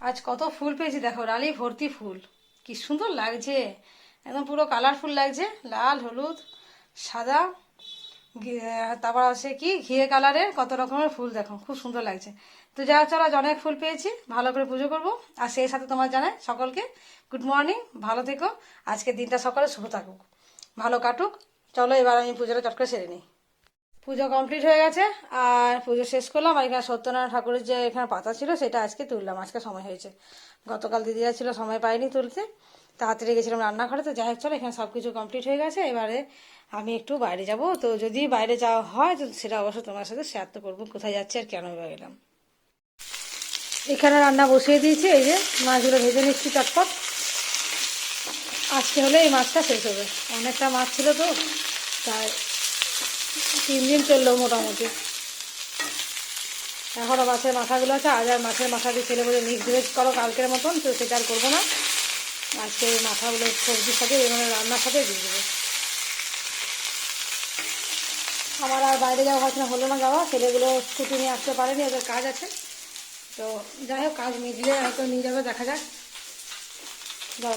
আজ কত ফুল পেয়েছি, দেখো রালি ভর্তি ফুল। কি সুন্দর লাগছে, একদম পুরো কালারফুল লাগছে, লাল, হলুদ, সাদা তারপর আছে কি, ঘিয়ে কালারের কত রকমের ফুল দেখো, খুব সুন্দর লাগছে। তো যা চলো, আজ অনেক ফুল পেয়েছি, ভালো করে পুজো করব। আর সেই সাথে তোমার জানাই, সকলকে গুড মর্নিং ভালো থেকো আজকে দিনটা সকালে শুভ থাকুক। ভালো কাটুক, চলো এবার আমি পুজোটা চট করে সেরে নিই। পুজো কমপ্লিট হয়ে গেছে, আর পুজো শেষ করলাম, আর এখানে সত্যনারায়ণ ঠাকুরের যে এখানে পাতা ছিল, সেটা আজকে তুললাম। আজকে সময় হয়েছে। গতকাল দিদিরা ছিল, সময় পাইনি তুলতে। তাড়াতাড়ি গেছিলাম রান্নাঘরে, তো যাই হোক, চলো, এখানে সব কিছু কমপ্লিট হয়ে গেছে। এবারে আমি একটু বাইরে যাব। তো যদি বাইরে যাওয়া হয়, তো সেটা অবশ্য তোমার সাথে শেয়ার তো করব, কোথায় যাচ্ছে আর কেন এবার গেলাম এখানে রান্না বসিয়ে দিয়েছি, এই যে মাছগুলো ভেজে নিচ্ছি চটপট। আজকে হলে এই মাছটা শেষ হবে। অনেকটা মাছ ছিল তো, তাই তিন দিন চলল মোটামুটি। এখনও মাছের মাথাগুলো আছে, আজ আর মাছের মাথা দিয়ে ছেলে বলে মিক্স ভেজ করো কালকের মতন, তো সেটা আর করব না। আজকে এই মাথাগুলো সবজির সাথে এখানে রান্নার সাথে দিয়ে দেবো। আমার আর বাইরে যাওয়া না, হলো না যাওয়া, ছেলেগুলো ছুটি নিয়ে আসতে পারেনি, ওদের কাজ আছে। তো যাই হোক, কাজ মিটলে হয়তো নিয়ে যাবে, দেখা যাক।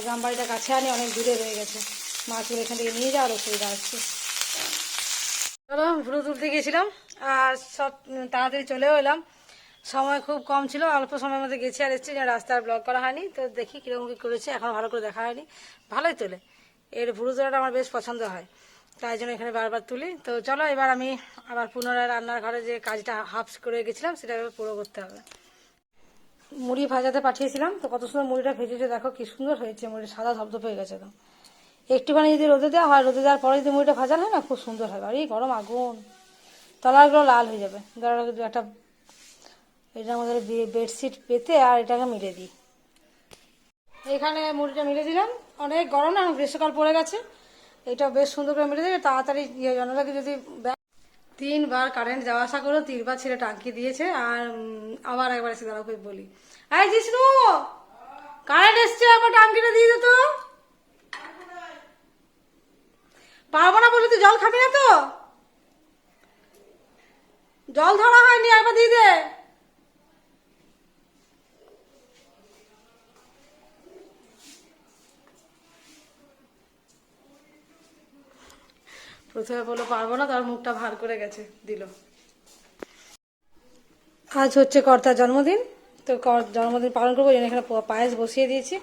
গ্রাম বাড়িটা কাছে আনি, অনেক দূরে রয়ে গেছে। মাছগুলো এখান থেকে নিয়ে যাওয়ার অসুবিধা হচ্ছে। চলো, ভুরু তুলতে গিয়েছিলাম, আর সব তাড়াতাড়ি চলেও এলাম। সময় খুব কম ছিল, অল্প সময়ের মধ্যে গেছি আর এসেছি রাস্তার ব্লগ করা হয়নি। তো দেখি কীরকম কী করেছে, এখন ভালো করে দেখা হয়নি। ভালোই তোলে। এর ভুরু তোলাটা আমার বেশ পছন্দ হয়। তাই জন্য এখানে বারবার তুলি। তো চলো, এবার আমি আবার পুনরায় রান্নার ঘরে যে কাজটা হাফ করে গেছিলাম, সেটা পুরো করতে হবে। মুড়ি ভাজাতে পাঠিয়েছিলাম, তো কত সুন্দর মুড়িটা ভেজেছে, দেখো কি সুন্দর হয়েছে মুড়ি সাদা শব্দ হয়ে গেছে তো একটুখানি যদি রোদে দেওয়া হয়, রোদে দেওয়ার পরে যদি মুড়িটা ভাজা হয় না, খুব সুন্দর হয়। আর এই গরম আগুন। তলাগুলো লাল হয়ে যাবে। ধরো একটা মধ্যে বে- বেডশিট পেতে আর এটাকে মিলে দিই। এখানে মুড়িটা মিলে দিলাম। অনেক গরম না গ্রীষ্মকাল পড়ে গেছে। এটা বেশ সুন্দর করে মিলে দিলে তাড়াতাড়ি ইয়ে জানালাকে যদি তিনবার কারেন্ট যাওয়া আসা করো তিনবার ছেলে টাঙ্কি দিয়েছে আর আবার একবার এসে দাঁড়াও বলি। এই জিষ্ণু! কারেন্ট এসছে, আবার টাঙ্কিটা দিয়ে দে তো পারব না বলে তুই জল খাবি না তো? জল ধরা হয়নি একবার দিয়ে দে প্রথমে বলল, পারব না, তার মুখটা ভার করে গেছে, দিল। আজ হচ্ছে কর্তার জন্মদিন, তো জন্মদিন পালন করব এখানে পায়েস বসিয়ে দিয়েছি।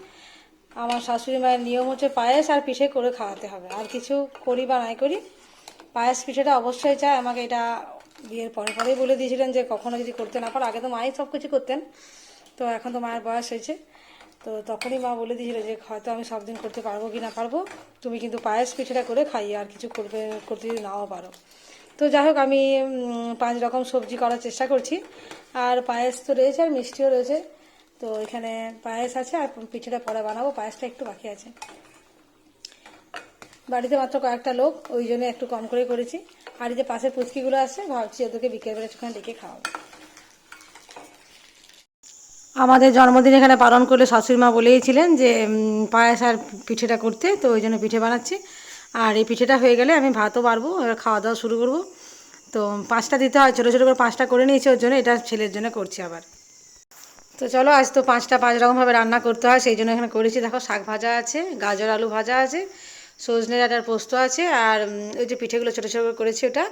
আমার শাশুড়ি মায়ের নিয়ম হচ্ছে পায়েস আর পিঠে করে খাওয়াতে হবে। আর কিছু করি বা নাই করি, পায়েস পিঠেটা অবশ্যই চাই। আমাকে এটা বিয়ের পরে পরেই বলে দিয়েছিলেন যে কখনো যদি করতে না পারো। আগে তো মাই সব কিছু করতেন, তো এখন তো মায়ের বয়স হয়েছে। তো তখনই মা বলে দিয়েছিল যে হয়তো আমি সব দিন করতে পারব কি না পারব। তুমি কিন্তু পায়েস পিঠেটা করে খাইয়ে আর কিছু করবে, করতে যদি নাও পারো। তো যাই হোক, আমি পাঁচ রকম সবজি করার চেষ্টা করছি। আর পায়েস তো রয়েছে আর মিষ্টিও রয়েছে। তো এখানে পায়েস আছে আর পিঠেটা পরে বানাবো, পায়েসটা একটু বাকি আছে। বাড়িতে মাত্র কয়েকটা লোক, ওই জন্য একটু কম করে করেছি। আর এই যে পাশের পুচকিগুলো আছে, ভাবছি ওদেরকে বিকেলবেলা একটুখানি ডেকে খাওয়াবো। আমাদের জন্মদিন এখানে পালন করলে শাশুড়ি মা বলেইছিলেন যে পায়েস আর পিঠেটা করতে, তো ওই জন্য পিঠে বানাচ্ছি। আর এই পিঠেটা হয়ে গেলে আমি ভাতও পারব এবার খাওয়া দাওয়া শুরু করব। তো পাঁচটা দিতে হয়, ছোটো ছোটো করে পাঁচটা করে নিয়েছি, ওর জন্য এটা ছেলের জন্য করছি আবার। তো চলো, আজ তো পাঁচটা পাঁচ রকমভাবে রান্না করতে হয়, সেই জন্য এখানে করেছি, দেখো শাক ভাজা আছে, গাজর আলু ভাজা আছে, সজনে ডাটার পোস্ত আছে, আর ওই যে পিঠেগুলো ছোটো ছোটো করে করেছি ওটা,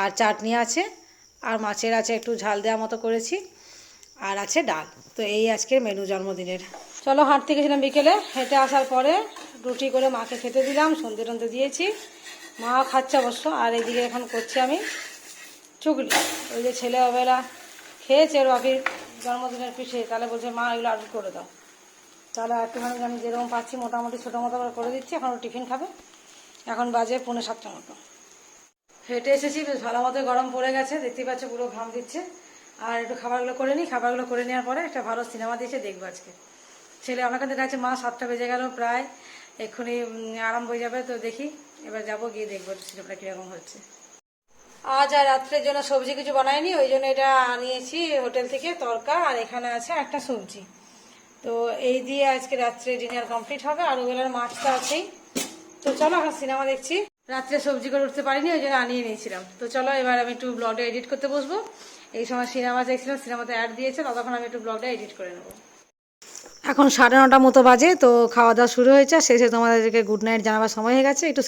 আর চাটনি আছে, আর মাছের আছে একটু ঝাল দেওয়া মতো করেছি, আর আছে ডাল। তো এই আজকের মেনু জন্মদিনের। চলো, হাঁটতে গেছিলাম বিকেলে, হেঁটে আসার পরে রুটি করে মাকে খেতে দিলাম, সন্ধে টন্ধে দিয়েছি মা খাচ্ছে অবশ্য, আর এইদিকে এখন করছি আমি চুগলি। ওই যে ছেলে অবেলা খেয়েছে ওর বাপির জন্মদিনের পিঠে, তাহলে বলছে, মা, এগুলো আর্ডার করে দাও। তাহলে একটুখানি আমি যেরকম পাচ্ছি, মোটামুটি ছোটো মতো করে করে দিচ্ছি, এখন টিফিন খাবে। এখন বাজে পৌনে সাতটা মতো। হেঁটে এসেছি, বেশ ভালো মতো গরম পড়ে গেছে, দেখতেই পাচ্ছ পুরো ঘাম দিচ্ছে। আর একটু খাবারগুলো করে নিই, খাবারগুলো করে নেওয়ার পরে একটা ভালো সিনেমা দিয়েছে, দেখব আজকে। ছেলে অনেকক্ষণ থেকে আছে মা, সাতটা বেজে গেল প্রায়, এক্ষুনি আরাম হয়ে যাবে তো দেখি, এবার যাব গিয়ে দেখব সিনেমাটা কীরকম হচ্ছে। আজ আর রাত্রের জন্য সবজি কিছু বানাইনি, ওই জন্য এটা আনিয়েছি হোটেল থেকে তরকা, আর এখানে আছে একটা সবজি। তো এই দিয়ে আজকে রাত্রে ডিনার কমপ্লিট হবে, আর ওবেলার মাছটা আছেই। তো চলো এখন সিনেমা দেখছি। রাত্রে সবজি করে উঠতে পারিনি, ওই জন্য আনিয়ে নিয়েছিলাম। তো চলো এবার আমি একটু ব্লগটা এডিট করতে বসবো। এই সময় সিনেমা দেখছিলাম সিনেমাতে অ্যাড দিয়েছে, ততক্ষণ আমি একটু ব্লগটা এডিট করে নেব। এখন সাড়ে নটা মতো বাজে, তো খাওয়া দাওয়া শুরু হয়েছে, শেষে তোমাদেরকে গুড নাইট জানাবার সময় হয়ে গেছে, একটু